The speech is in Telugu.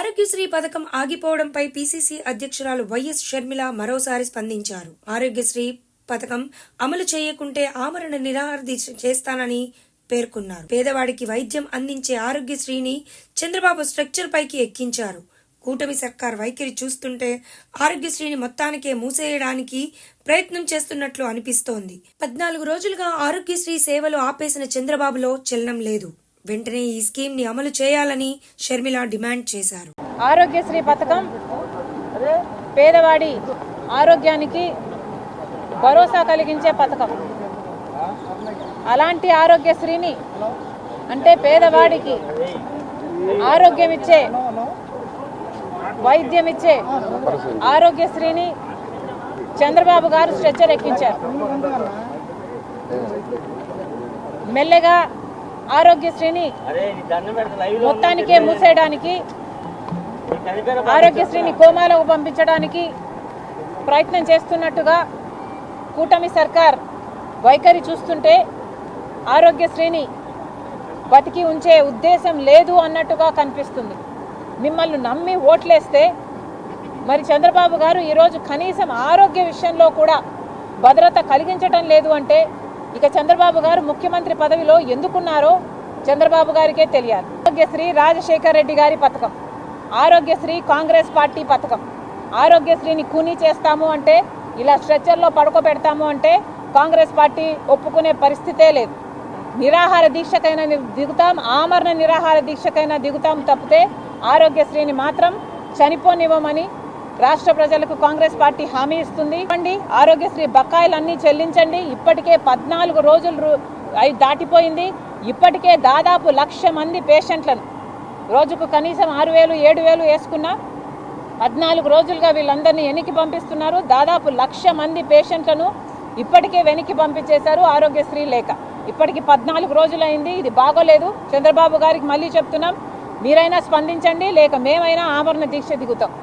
ఆరోగ్యశ్రీ పథకం ఆగిపోవడంపై పీసీసీ అధ్యక్షురాలు వైఎస్ షర్మిల మరోసారి స్పందించారు. ఆరోగ్యశ్రీ పథకం అమలు చేయకుంటే ఆమరణ నిరాహార చేస్తానని పేర్కొన్నారు. పేదవాడికి వైద్యం అందించే ఆరోగ్యశ్రీని చంద్రబాబు స్ట్రక్చర్ పైకి ఎక్కించారు. కూటమి సర్కార్ వైఖరి చూస్తుంటే ఆరోగ్యశ్రీని మొత్తానికే మూసేయడానికి ప్రయత్నం చేస్తున్నట్లు అనిపిస్తోంది. పద్నాలుగు రోజులుగా ఆరోగ్యశ్రీ సేవలు ఆపేసిన చంద్రబాబులో చలనం లేదు. వెంటనే ఈ స్కీమ్ని అమలు చేయాలని షర్మిల డిమాండ్ చేశారు. ఆరోగ్యశ్రీ పథకం పేదవాడి ఆరోగ్యానికి భరోసా కలిగించే పథకం. అలాంటి ఆరోగ్యశ్రీని అంటే పేదవాడికి ఆరోగ్యం ఇచ్చే వైద్యం ఇచ్చే ఆరోగ్యశ్రీని చంద్రబాబు గారు స్ట్రెచ్చర్ ఎక్కించారు. మెల్లగా ఆరోగ్యశ్రీని మొత్తానికే మూసేయడానికి ఆరోగ్యశ్రీని కోమాలకు పంపించడానికి ప్రయత్నం చేస్తున్నట్టుగా కూటమి సర్కార్ వైఖరి చూస్తుంటే ఆరోగ్యశ్రీని బతికి ఉంచే ఉద్దేశం లేదు అన్నట్టుగా కనిపిస్తుంది. మిమ్మల్ని నమ్మి ఓట్లేస్తే మరి చంద్రబాబు గారు ఈరోజు కనీసం ఆరోగ్య విషయంలో కూడా భద్రత కలిగించటం లేదు అంటే ఇక చంద్రబాబు గారు ముఖ్యమంత్రి పదవిలో ఎందుకున్నారో చంద్రబాబు గారికే తెలియాలి. ఆరోగ్యశ్రీ రాజశేఖర్ రెడ్డి గారి పథకం ఆరోగ్యశ్రీ కాంగ్రెస్ పార్టీ పథకం. ఆరోగ్యశ్రీని కూనీ చేస్తాము అంటే ఇలా స్ట్రెచ్చర్లో పడుకోబెడతాము అంటే కాంగ్రెస్ పార్టీ ఒప్పుకునే పరిస్థితే లేదు. నిరాహార దీక్షకైనా దిగుతాం ఆమరణ నిరాహార దీక్షకైనా దిగుతాం తప్పితే ఆరోగ్యశ్రీని మాత్రం చనిపోనివ్వమని రాష్ట్ర ప్రజలకు కాంగ్రెస్ పార్టీ హామీ ఇస్తుంది. ఇవ్వండి. ఆరోగ్యశ్రీ బకాయిలన్నీ చెల్లించండి. ఇప్పటికే పద్నాలుగు రోజులు రు- దాటిపోయింది. ఇప్పటికే దాదాపు లక్ష మంది పేషెంట్లను రోజుకు కనీసం ఆరు వేలు ఏడు వేలు వేసుకున్నా పద్నాలుగు రోజులుగా వీళ్ళందరినీ వెనక్కి పంపిస్తున్నారు. దాదాపు లక్ష మంది పేషెంట్లను ఇప్పటికే వెనక్కి పంపించేశారు ఆరోగ్యశ్రీ లేక ఇప్పటికి పద్నాలుగు రోజులైంది. ఇది బాగోలేదు. చంద్రబాబు గారికి మళ్ళీ చెప్తున్నాం. మీరైనా స్పందించండి. లేక మేమైనా ఆమరణ దీక్ష దిగుతాం.